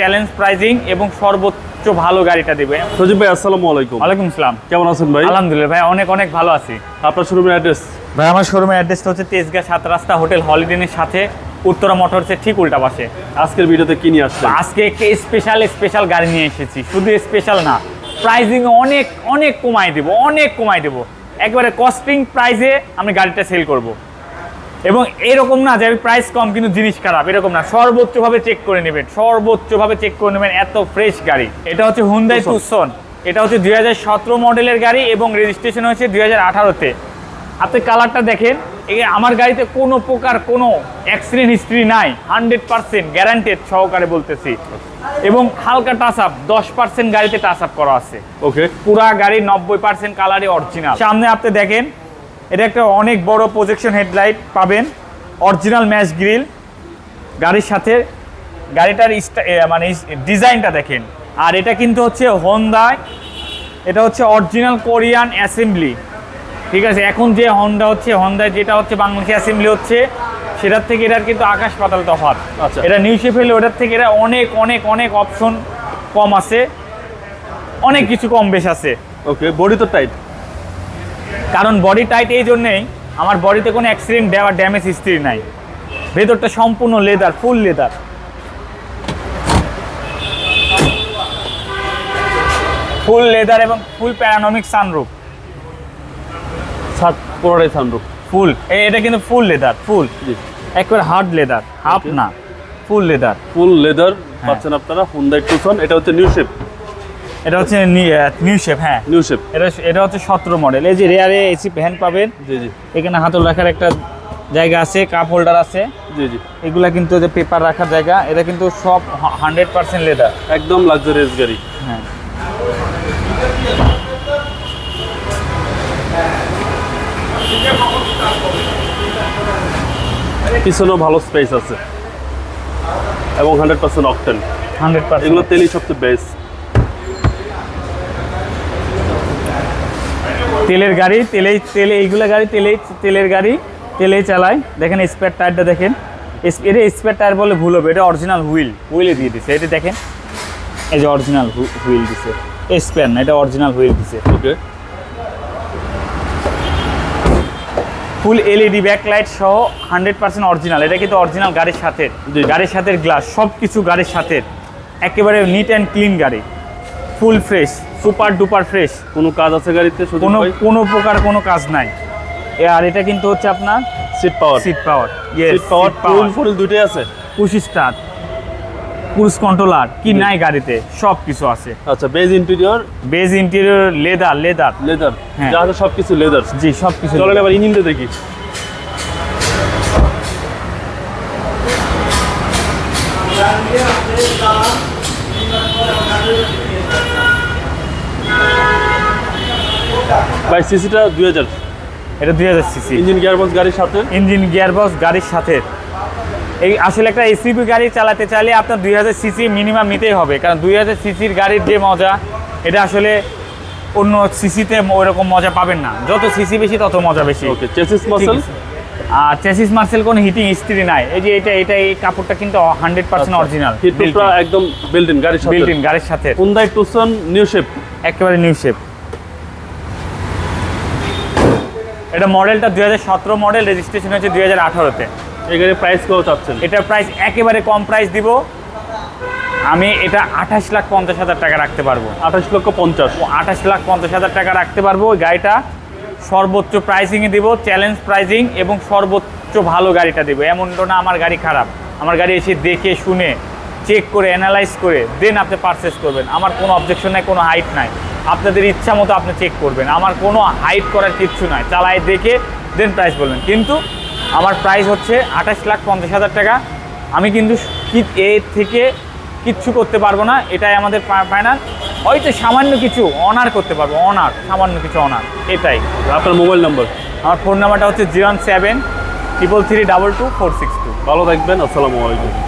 Challenge pricing এবং সর্বোচ্চ ভালো গাড়িটা দেবে। সজীব ভাই আসসালামু আলাইকুম। ওয়ালাইকুম আসসালাম কেমন আছেন ভাই? আলহামদুলিল্লাহ ভাই অনেক অনেক ভালো আছি। আপনার শোরুমের অ্যাড্রেস ভাই আমার শোরুমের অ্যাড্রেসটা হচ্ছে তেজগাঁ সাত রাস্তা হোটেল হলিডেনের সাথে উত্তরা মোটরসের ঠিক উল্টা পাশে। আজকের ভিডিওতে কি নিয়ে আসছেন? আজকে একটা স্পেশাল স্পেশাল গাড়ি নিয়ে এসেছি। শুধু স্পেশাল না প্রাইজিং অনেক অনেক কমাই দেবো অনেক কমাই দেবো। একবারে কস্টিং প্রাইসে আমি গাড়িটা সেল করব। এবং এরকম না যে আমি প্রাইস কম কিন্তু জিনিস খারাপ এরকম না। সর্বোচ্চভাবে চেক করে নেবেন সর্বোচ্চভাবে চেক করে নেবেন এত ফ্রেশ গাড়ি। এটা হচ্ছে হুন্দাই। তুসন এটা হচ্ছে দুই হাজার সতেরো মডেলের গাড়ি এবং রেজিস্ট্রেশন হয়েছে দুই হাজার আঠারোতে। আপনি কালারটা দেখেন আমার গাড়িতে কোনো প্রকার কোনো অ্যাক্সিডেন্ট হিস্ট্রি নাই হান্ড্রেড পার্সেন্ট গ্যারান্টেড সহকারে বলতেছি। এবং হালকা টাচ আপ দশ পার্সেন্ট গাড়িতে টাচ আপ করা আছে। ওকে পুরা গাড়ি নব্বই পার্সেন্ট কালারই অরিজিনাল সামনে আপনি দেখেন এটা একটা অনেক বড় প্রজেকশন হেডলাইট পাবেন। অরিজিনাল ম্যাশ গ্রিল গাড়ির সাথে গাড়িটার মানে ডিজাইনটা দেখেন। আর এটা কিন্তু হচ্ছে হন্ডায় এটা হচ্ছে অরিজিনাল কোরিয়ান অ্যাসেম্বলি ঠিক আছে এখন যে হন্ডা হচ্ছে হন্ডায় যেটা হচ্ছে বাংলাদেশি অ্যাসেম্বলি হচ্ছে সেটার থেকে এটার কিন্তু আকাশ পাতাল তফাৎ। আচ্ছা। এটা নিউ শেপ হলে ওটার থেকে এটা অনেক অনেক অনেক অপশন কম আছে। অনেক কিছু কম বেশ আছে। ওকে বডি তো টাইট কারণ বডি টাইট এই জন্যেই আমার বডিতে কোনো অ্যাক্সিডেন্ট দেওয়া ড্যামেজ হিস্ট্রি নাই। ভেতরটা সম্পূর্ণ leather full leather full leather এবং ফুল প্যারানমিক সানরুফ সাত পুরোটাই সানরুফ ফুল এটা কিন্তু ফুল লেদার ফুল একবারে হার্ড লেদার হাফ না ফুল লেদার ফুল লেদার পাচ্ছেন আপনারা হুন্ডাই টুসন এটা হচ্ছে নিউ শেপ এটা হচ্ছে নিউ শেপ হ্যাঁ। নিউ শেপ এটা এটা হচ্ছে সতেরো মডেল এই যে রেয়ারে এসি ফ্যান পাবেন। জি জি। এখানে হাতল রাখার একটা জায়গা আছে কাপ হোল্ডার আছে। জি জি। এগুলা কিন্তু যে পেপার রাখার জায়গা এটা কিন্তু সব হান্ড্রেড পার্সেন্ট লেদার একদম লাক্সারিয়াস গাড়ি। হ্যাঁ। পিছনেও ভালো স্পেস আছে। এবং hundred percent octane hundred percent এগুলো তেলই সবচেয়ে বেস্ট তেলের গাড়ি তেলেই তেলে এইগুলো গাড়ি তেলেই তেলের গাড়ি তেলেই চালায়। দেখেন স্পেয়ার টায়ারটা দেখেন। এটা স্পেয়ার টায়ার বলে ভুল হবে এটা অরিজিনাল হুইল হুইলে দিয়ে দিছে। এটা দেখেন এই যে অরিজিনাল হুইল দিছে। স্পেয়ার না এটা অরিজিনাল হুইল দিছে। ওকে ফুল এলইডি ব্যাকলাইট সহ হান্ড্রেড পার্সেন্ট অরিজিনাল এটা কিন্তু অরিজিনাল গাড়ির সাথে। গাড়ির সাথে গ্লাস সব কিছু গাড়ির সাথে। একেবারে নিট অ্যান্ড ক্লিন গাড়ি। Full fresh super duper fresh. কোনো কাজ আছে গাড়িতে? শুধু কোনো কোনো প্রকার কোনো কাজ নাই। আর এটা কিন্তু হচ্ছে আপনার seat power seat power seat power tool full দুটোই আছে? পুশ স্টার্ট ক্রুজ কন্ট্রোলার কি নাই গাড়িতে সব কিছু আছে। আচ্ছা beige interior beige interior leather leather leather হ্যাঁ। যা আছে সবকিছু লেদার জি সব কিছু চলেন এবার ইঞ্জিনটা দেখি। ভাই সিসিটা দুই হাজার। এটা দুই হাজার সিসি। ইঞ্জিন গিয়ারবক্স গাড়ির সাথে? ইঞ্জিন গিয়ারবক্স গাড়ির সাথে। এই আসলে একটা এসিপি গাড়ি চালাতে চাইলে আপনার দুই হাজার সিসি মিনিমাম নিতেই হবে কারণ দুই হাজার সিসির গাড়ির যে মজা এটা আসলে অন্য সিসিতে ওইরকম মজা পাবেন না। যত সিসি বেশি তত মজা বেশি। ওকে চেসিস মাসেল আর চেসিস মার্সেল কোনো হিটিং স্ত্রী নাই। এই যে এটা এটা এই কাপড়টা কিন্তু হান্ড্রেড পার্সেন্ট অরিজিনাল একদম বিল্ট ইন গাড়ির সাথে। বিল্ট ইন গাড়ির সাথে। হুন্ডাই টুসন নিউ শেপ একেবারে নিউ শেপ এটা মডেলটা দুই হাজার সতেরো মডেল রেজিস্ট্রেশন হয়েছে দুই হাজার আঠারোতে। এই গাড়ির প্রাইস কত চাচ্ছেন? এটার প্রাইস একেবারে কম প্রাইস দিব। আমি এটা আঠাশ লাখ পঞ্চাশ হাজার টাকা রাখতে পারব। আঠাশ লক্ষ পঞ্চাশ। আঠাশ লাখ পঞ্চাশ হাজার টাকা রাখতে পারব ওই গাড়িটা। সর্বোচ্চ প্রাইসিংয়ে দিব চ্যালেঞ্জ প্রাইসিং এবং সর্বোচ্চ ভালো গাড়িটা দেবো। এমন তো না আমার গাড়ি খারাপ। আমার গাড়ি এসে দেখে শুনে চেক করে অ্যানালাইজ করে দেন আপনি পারচেস করবেন। আমার কোনো অবজেকশন নাই কোনো হাইট নাই। আপনাদের ইচ্ছা মতো আপনি চেক করবেন। আমার কোনো হাইট করার কিচ্ছু নয় চালায় দেখে দেন প্রাইস বলবেন। কিন্তু আমার প্রাইস হচ্ছে আঠাশ লাখ পঞ্চাশ হাজার টাকা। আমি কিন্তু এর থেকে কিচ্ছু করতে পারব না। এটাই আমাদের ফাইনাল হয়তো সামান্য কিছু অনার করতে পারব। অনার সামান্য কিছু অনার এটাই। আপনার মোবাইল নাম্বার আমার ফোন নাম্বারটা হচ্ছে zero seven triple three double two four six two ভালো থাকবেন। আসসালামু আলাইকুম।